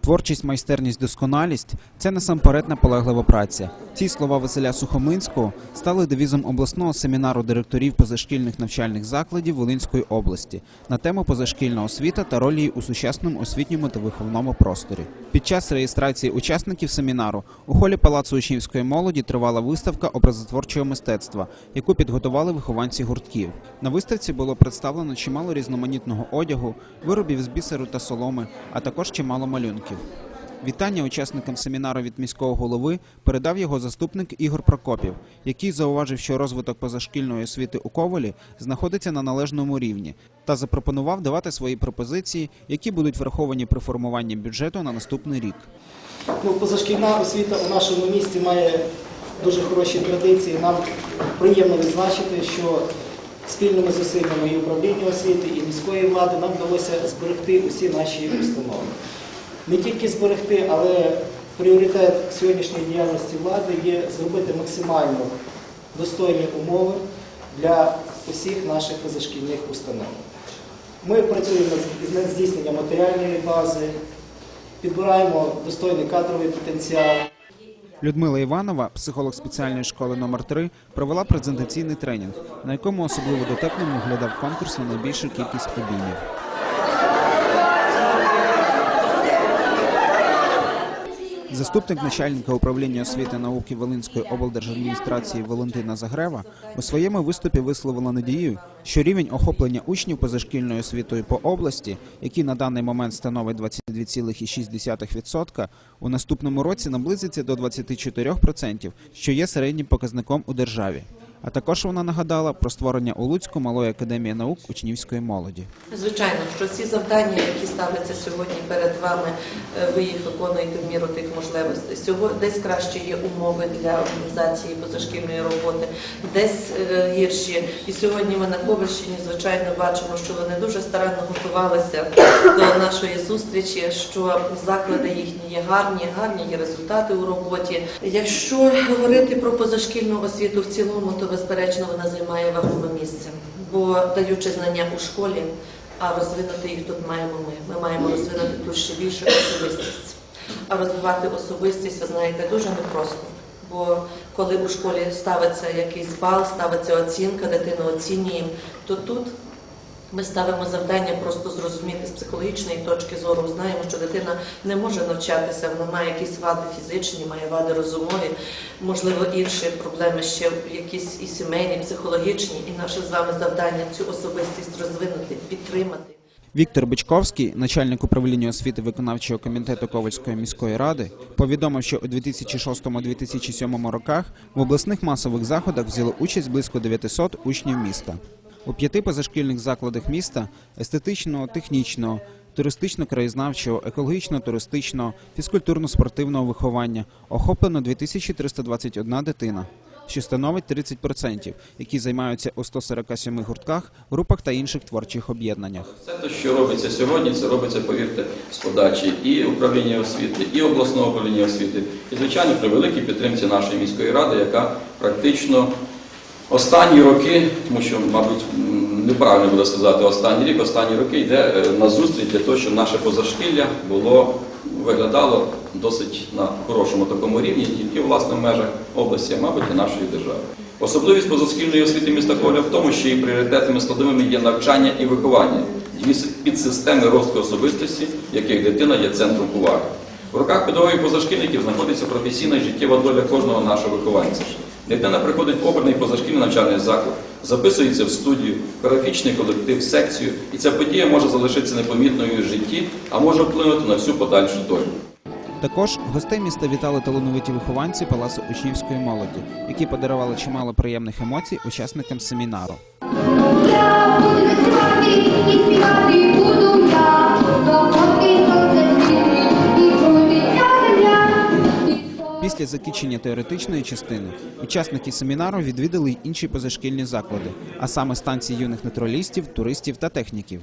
Творчість, майстерність, досконалість це насамперед наполеглива праця. Ці слова Василя Сухомлинського стали девізом обласного семінару директорів позашкільних навчальних закладів Волинської області на тему позашкільна освіта та роль її у сучасному освітньому та виховному просторі. Під час реєстрації учасників семінару у холі Палацу учнівської молоді тривала виставка образотворчого мистецтва, яку підготували вихованці гуртків. На виставці було представлено чимало різноманітного одягу, виробів з бісеру та соломи, а також чимало малюнків. Вітання учасникам семінару від міського голови передав його заступник Ігор Прокопів, який зауважив, що розвиток позашкільної освіти у Ковалі знаходиться на належному рівні, та запропонував давати свої пропозиції, які будуть враховані при формуванні бюджету на наступний рік. Ну, позашкільна освіта у нашому місті має дуже хороші традиції. Нам приємно відзначити, що спільними зусиллями і управління освіти, і міської влади нам вдалося зберегти усі наші установи. Не тільки зберегти, але пріоритет сьогоднішньої діяльності влади є зробити максимально достойні умови для усіх наших позашкільних установ. Ми працюємо над- здійсненням матеріальної бази, підбираємо достойний кадровий потенціал. Людмила Іванова, психолог спеціальної школи номер 3 провела презентаційний тренінг, на якому особливо дотепним виглядав конкурс на найбільшу кількість пробійнів. Заступник начальника управління освіти і науки Волинської облдержадміністрації Валентина Загрева у своєму виступі висловила надію, що рівень охоплення учнів позашкільною освітою по області, який на даний момент становить 22,6%, у наступному році наблизиться до 24%, що є середнім показником у державі. А також вона нагадала про створення у Луцьку малої академії наук учнівської молоді. Звичайно, що ці завдання, які ставляться сьогодні перед вами, е, ви їх виконуєте в міру тих можливостей. Сьогодні десь краще є умови для організації позашкільної роботи, десь е, гірші. І сьогодні ми на Ковальщині, звичайно, бачимо, що вони дуже старанно готувалися до нашої зустрічі, що заклади їхні є гарні, гарні є результати у роботі. Якщо говорити про позашкільну освіту в цілому, то безперечно вона займає вагоме місце, бо даючи знання у школі, а розвинути їх тут маємо ми. Ми маємо розвинути тут ще більше особистість. А розвивати особистість, ви знаєте, дуже непросто. Бо коли у школі ставиться якийсь бал, ставиться оцінка, дитину оцінюємо, то тут ми ставимо завдання просто зрозуміти з психологічної точки зору. Знаємо, що дитина не може навчатися, вона має якісь вади фізичні, має вади розумові, можливо, інші проблеми ще якісь і сімейні, психологічні. І наше з вами завдання цю особистість розвинути, підтримати. Віктор Бичковський, начальник управління освіти виконавчого комітету Ковальської міської ради, повідомив, що у 2006-2007 роках в обласних масових заходах взяли участь близько 900 учнів міста. У п'яти позашкільних закладах міста естетичного, технічного, туристично-краєзнавчого, екологічно-туристичного, фізкультурно-спортивного виховання охоплено 2321 дитина, що становить 30%, які займаються у 147 гуртках, групах та інших творчих об'єднаннях. Все те, що робиться сьогодні, це робиться, повірте, з подачі і управління освіти, і обласного управління освіти, і звичайно при великій підтримці нашої міської ради, яка практично останні роки, тому що, мабуть, неправильно буде сказати останній рік, останні роки йде е, на зустріч для того, щоб наше позашкілля було виглядало досить на хорошому такому рівні, тільки власне в межах області, а мабуть і нашої держави. Особливість позашкільної освіти міста Коля в тому, що її пріоритетними складовими є навчання і виховання, підсистеми росту особистості, яких дитина є центром уваги. В руках педагогів позашкільників знаходиться професійна життєва доля кожного нашого вихованця. Дитина приходить в обраний позашкільний навчальний заклад, записується в студію, графічний колектив, секцію, і ця подія може залишитися непомітною в житті, а може вплинути на всю подальшу долю. Також гостей міста вітали талановиті вихованці Палацу учнівської молоді, які подарували чимало приємних емоцій учасникам семінару. Закінчення теоретичної частини учасники семінару відвідали й інші позашкільні заклади, а саме станції юних натуралістів, туристів та техніків.